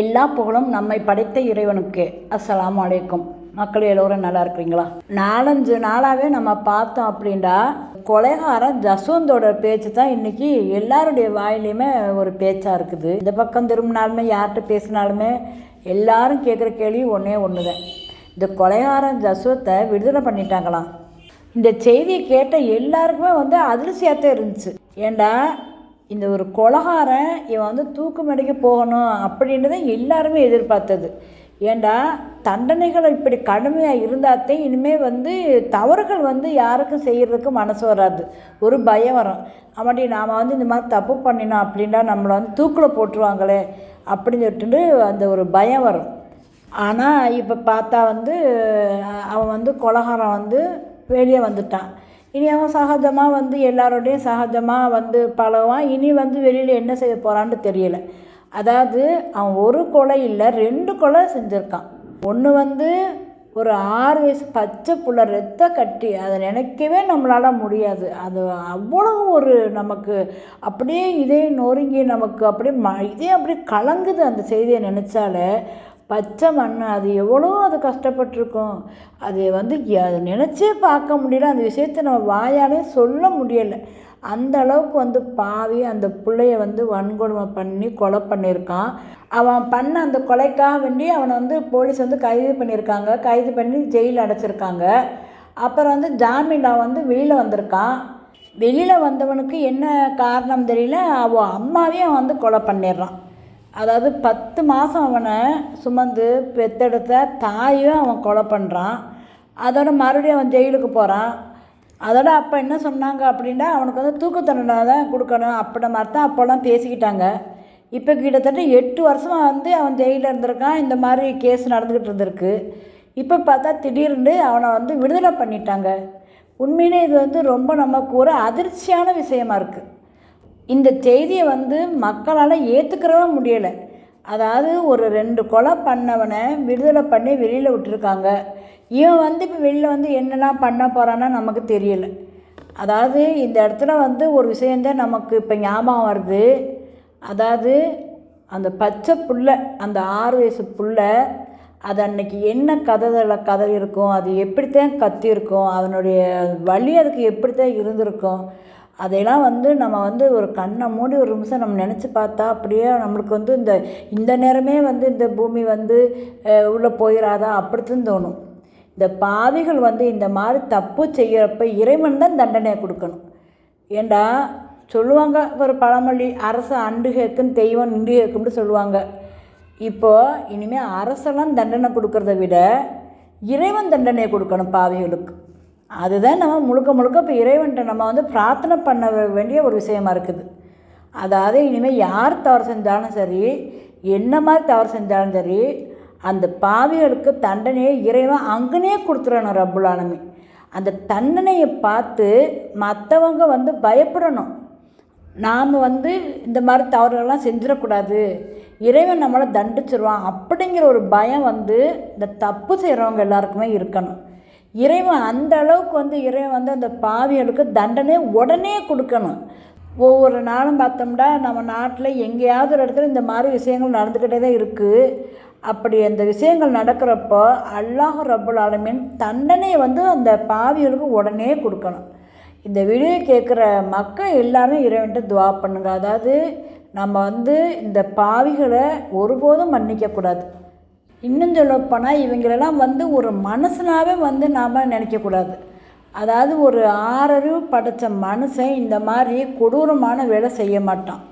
எல்லா புகழும் நம்மை படைத்த இறைவனுக்கு. அஸ்லாம் அலைக்கும். மக்கள் எல்லோரும் நல்லா இருக்கிறீங்களா? நாலஞ்சு நாளாகவே நம்ம பார்த்தோம் அப்படின்னா கொலைகாரன் ஜஸ்வந்தோட பேச்சு தான் இன்னைக்கு எல்லாருடைய வாயிலையுமே ஒரு பேச்சாக இருக்குது. இந்த பக்கம் திரும்பினாலுமே யார்கிட்ட பேசினாலுமே எல்லாரும் கேட்குற கேள்வி ஒன்றே ஒன்று தான் இந்த கொலைகாரன் ஜஸ்வத்தை விடுதலை பண்ணிட்டாங்களாம். இந்த செய்தியை கேட்ட எல்லாருக்குமே வந்து அதிர்ச்சியாக தான் இருந்துச்சு. ஏண்டா இந்த ஒரு கொலகாரன் இவன் வந்து தூக்கு மடிக்க போகணும் அப்படின்றத எல்லாருமே எதிர்பார்த்தது. ஏண்டா தண்டனைகள் இப்படி கடுமையாக இருந்தாத்தே இனிமேல் வந்து தவறுகள் வந்து யாருக்கும் செய்கிறதுக்கு மனசு வராது. ஒரு பயம் வரும். அப்படி நாம் வந்து இந்த மாதிரி தப்பு பண்ணினோம் அப்படின்னா நம்மளை வந்து தூக்கில் போட்டுருவாங்களே அப்படின்னு சொல்லிட்டு அந்த ஒரு பயம் வரும். ஆனால் இப்போ பார்த்தா வந்து அவன் வந்து கொலகாரம் வந்து வெளியே வந்துட்டான். இனி அவன் சகஜமாக வந்து எல்லாரோடையும் சகஜமாக வந்து பழகுவான். இனி வந்து வெளியில் என்ன செய்ய போகிறான்னு தெரியல. அதாவது அவன் ஒரு கொலை இல்லை ரெண்டு கொலை செஞ்சுருக்கான். ஒன்று வந்து ஒரு ஆறு வயசு பச்சை புள்ள ரத்த கட்டி அதை நினைக்கவே நம்மளால் முடியாது. அது அவ்வளோ ஒரு நமக்கு அப்படியே இதே நொறுங்கி நமக்கு அப்படியே ம இதே அப்படியே கலங்குது அந்த செய்தியை நினச்சாலே பச்சை மண் அது எவ்வளோ அது கஷ்டப்பட்டிருக்கும். அது வந்து அதை நினச்சே பார்க்க முடியல. அந்த விஷயத்தை நம்ம வாயாலே சொல்ல முடியலை. அந்த அளவுக்கு வந்து பாவி அந்த பிள்ளைய வந்து வன்கொடுமை பண்ணி கொலை பண்ணியிருக்கான். அவன் பண்ண அந்த கொலைக்காக வேண்டி அவனை வந்து போலீஸ் வந்து கைது பண்ணியிருக்காங்க. கைது பண்ணி ஜெயில் அடைச்சிருக்காங்க. அப்புறம் வந்து ஜாமீனா வந்து வெளியில் வந்திருக்கான். வெளியில் வந்தவனுக்கு என்ன காரணம் தெரியல? அவன் அம்மாவையும் அவன் வந்து கொலை பண்ணிடுறான். அதாவது பத்து மாதம் அவனை சுமந்து பெத்தெடுத்த தாயும் அவன் கொலை பண்ணுறான் அதோட மறுபடியும் அவன் ஜெயிலுக்கு போகிறான் அதோட அப்போ என்ன சொன்னாங்க அப்படின்னா அவனுக்கு வந்து தூக்கு தண்டனை தான் கொடுக்கணும் அப்படி மாதிரி தான் அப்போல்லாம் பேசிக்கிட்டாங்க. இப்போ கிட்டத்தட்ட எட்டு வருஷமாக வந்து அவன் ஜெயிலில் இருந்திருக்கான். இந்த மாதிரி கேஸ் நடந்துக்கிட்டு இருந்திருக்கு. இப்போ பார்த்தா திடீர்னு அவனை வந்து விடுதலை பண்ணிட்டாங்க. உண்மையிலே இது வந்து ரொம்ப நமக்கு ஒரு அதிர்ச்சியான விஷயமா இருக்குது இந்த செய்தியை வந்து மக்களால் ஏற்றுக்கிறவே முடியலை. அதாவது ஒரு ரெண்டு கொலை பண்ணவனை விடுதலை பண்ணி வெளியில் விட்டுருக்காங்க. இவன் வந்து இப்போ வெளியில் வந்து என்னெல்லாம் பண்ண போகிறான்னா நமக்கு தெரியலை. அதாவது இந்த இடத்துல வந்து ஒரு விஷயந்தான் நமக்கு இப்போ ஞாபகம் வருது. அதாவது அந்த பச்சை புள்ள அந்த ஆறு வயசு புள்ள அது அன்னைக்கு என்ன கதறல கதறி இருக்கும் அது எப்படித்தான் கத்தியிருக்கும் அதனுடைய வலி அதுக்கு எப்படித்தான் இருந்திருக்கும் அதையெல்லாம் வந்து நம்ம வந்து ஒரு கண்ணை மூடி ஒரு நிமிஷம் நம்ம நினச்சி பார்த்தா அப்படியே நம்மளுக்கு வந்து இந்த இந்த நேரமே வந்து இந்த பூமி வந்து உள்ளே போயிடாதா அப்படித்தான் தோணும். இந்த பாவிகள் வந்து இந்த மாதிரி தப்பு செய்கிறப்ப இறைவன் தான் தண்டனையை கொடுக்கணும். ஏண்டா? சொல்லுவாங்க ஒரு பழமொழி அரசு அண்டு கேட்கும் தெய்வம் நின்று கேட்கும்னு சொல்லுவாங்க. இப்போது இனிமேல் அரசெல்லாம் தண்டனை கொடுக்கறத விட இறைவன் தண்டனையை கொடுக்கணும் பாவிகளுக்கு. அதுதான் நம்ம முழுக்க முழுக்க இப்போ இறைவன்கிட்ட நம்ம வந்து பிரார்த்தனை பண்ண வேண்டிய ஒரு விஷயமா இருக்குது. அதாவது இனிமேல் யார் தவறு செஞ்சாலும் சரி என்ன மாதிரி தவறு செஞ்சாலும் சரி அந்த பாவிகளுக்கு தண்டனையை இறைவன் அங்கனே கொடுத்துடணும் ரப்புல் அந்த தண்டனையை பார்த்து மற்றவங்க வந்து பயப்படணும். நாம் வந்து இந்த மாதிரி தவறுகள்லாம் செஞ்சிடக்கூடாது. இறைவன் நம்மளை தண்டிச்சிருவான் அப்படிங்கிற ஒரு பயம் வந்து இந்த தப்பு செய்கிறவங்க எல்லாருக்குமே இருக்கணும். இறைவன் அந்த அளவுக்கு வந்து இறைவன் வந்து அந்த பாவிகளுக்கு தண்டனை உடனே கொடுக்கணும். ஒவ்வொரு நாளும் பார்த்தோம்னா நம்ம நாட்டில் எங்கேயாவது ஒரு இடத்துல இந்த மாதிரி விஷயங்கள் நடந்துக்கிட்டே தான் இருக்குது அப்படி அந்த விஷயங்கள் நடக்கிறப்போ அல்லாஹ் ரபுல் ஆலமின் தண்டனையை வந்து அந்த பாவிகளுக்கு உடனே கொடுக்கணும். இந்த வீடியோ கேட்குற மக்கள் எல்லாரும் இறைவன்ட்டு துவா பண்ணுங்க. அதாவது நம்ம வந்து இந்த பாவிகளை ஒருபோதும் மன்னிக்கக்கூடாது இன்னும் சொல்லப்போனால் இவங்களெல்லாம் வந்து ஒரு மனுஷனாவே வந்து நாம் நினைக்கக்கூடாது. அதாவது ஒரு ஆறறிவு படைத்த மனுஷன் இந்த மாதிரி கொடூரமான வேலை செய்ய மாட்டான்.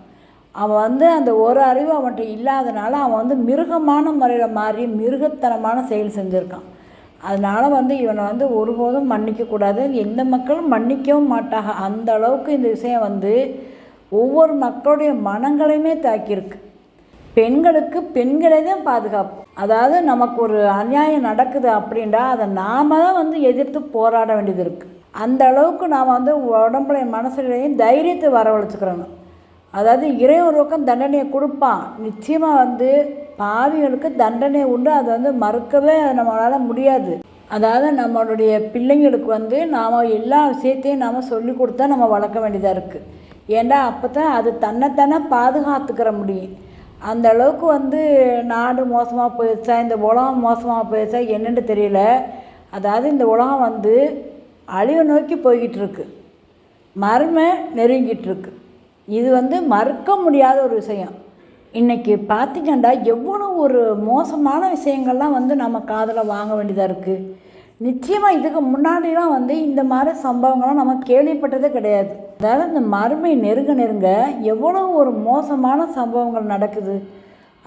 அவன் வந்து அந்த ஒரு அறிவு அவன்கிட்ட இல்லாதனால அவன் வந்து மிருகமான முறையில் மாறி மிருகத்தனமான செயல் செஞ்சுருக்கான். அதனால் வந்து இவனை வந்து ஒருபோதும் மன்னிக்கக்கூடாது. எந்த மக்களும் மன்னிக்கவும் மாட்டாங்க. அந்த அளவுக்கு இந்த விஷயம் வந்து ஒவ்வொரு மக்களுடைய மனங்களையுமே தாக்கியிருக்கு. பெண்களுக்கு பெண்களே தான் பாதுகாப்பு. அதாவது நமக்கு ஒரு அநியாயம் நடக்குது அப்படின்டா அதை நாம தான் வந்து எதிர்த்து போராட வேண்டியது இருக்குது அந்த அளவுக்கு நாம் வந்து உடம்புலையும் மனசுலையும் தைரியத்தை வரவழைச்சிக்கிறணும். அதாவது இறை ஒரு பக்கம் தண்டனையை கொடுப்பான். நிச்சயமாக வந்து பாவிகளுக்கு தண்டனை உண்டு. அதை வந்து மறுக்கவே நம்மளால் முடியாது. அதாவது நம்மளுடைய பிள்ளைங்களுக்கு வந்து நாம் எல்லா விஷயத்தையும் நாம் சொல்லி கொடுத்தா நம்ம வளர்க்க வேண்டியதாக இருக்குது ஏன்டா அப்போ தான் அது தன்னைத்தானே பாதுகாத்துக்கிற முடியும். அந்த அளவுக்கு வந்து நாடு மோசமாக போயிடுச்சா? இந்த உலகம் மோசமாக போயிடுச்சா என்னென்னு தெரியல. அதாவது இந்த உலகம் வந்து அழிவை நோக்கி போய்கிட்டுருக்கு. மர்ம நெருங்கிட்டுருக்கு. இது வந்து மறுக்க முடியாத ஒரு விஷயம். இன்றைக்கி பார்த்திங்கன்னா எவ்வளோ ஒரு மோசமான விஷயங்கள்லாம் வந்து நம்ம காதில் வாங்க வேண்டியதாக இருக்குது நிச்சயமாக இதுக்கு முன்னாடிலாம் வந்து இந்த மாதிரி சம்பவங்கள்லாம் நம்ம கேள்விப்பட்டதே கிடையாது. அதாவது இந்த மறுமை நெருங்க நெருங்க எவ்வளோ ஒரு மோசமான சம்பவங்கள் நடக்குது.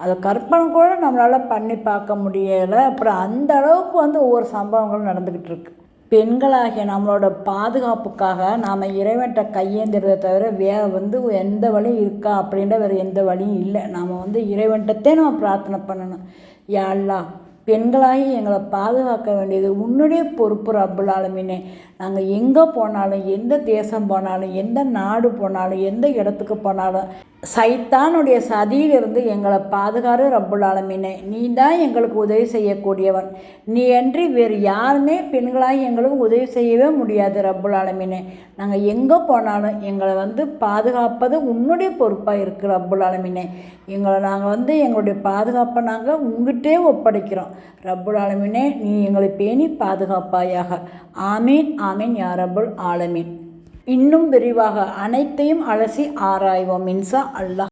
அதை கற்பனை கூட நம்மளால் பண்ணி பார்க்க முடியலை. அப்புறம் அந்த அளவுக்கு வந்து ஒவ்வொரு சம்பவங்களும் நடந்துக்கிட்டு இருக்கு. பெண்களாகிய நம்மளோட பாதுகாப்புக்காக நாம் இறைவன்கிட்ட கையேந்திரதை தவிர வேறு வந்து எந்த வழியும் இருக்கா அப்படின்ற வேறு எந்த வழியும் இல்லை. நாம் வந்து இறைவன்கிட்டத்தே நம்ம பிரார்த்தனை பண்ணணும். யா பெண்களாகி எங்களை பாதுகாக்க வேண்டியது உன்னுடைய பொறுப்பு ரப்புல் ஆலமீனே. நாங்கள் எங்கே போனாலும் எந்த தேசம் போனாலும் எந்த நாடு போனாலும் எந்த இடத்துக்கு போனாலும் சைத்தானுடைய சதியிலிருந்து எங்களை பாதுகாரு ரப்புல் நீ தான் எங்களுக்கு உதவி செய்யக்கூடியவன். நீ அன்றி வேறு யாருமே பெண்களாக எங்களுக்கு உதவி செய்யவே முடியாது ரப்புல் நாங்கள் எங்கே போனாலும் எங்களை வந்து பாதுகாப்பது உன்னுடைய பொறுப்பாக இருக்குது ரப்புல் எங்களை நாங்கள் வந்து எங்களுடைய பாதுகாப்பை நாங்கள் உங்ககிட்டே ஒப்படைக்கிறோம். ரப்புல் நீ எங்களை பேணி பாதுகாப்பாயாக. ஆமீன் ஆமீன் யார் ரபுல் ஆலமீன். இன்னும் விரிவாக அனைத்தையும் அலசி ஆராய்வோம். இன்சா அல்லாஹ்.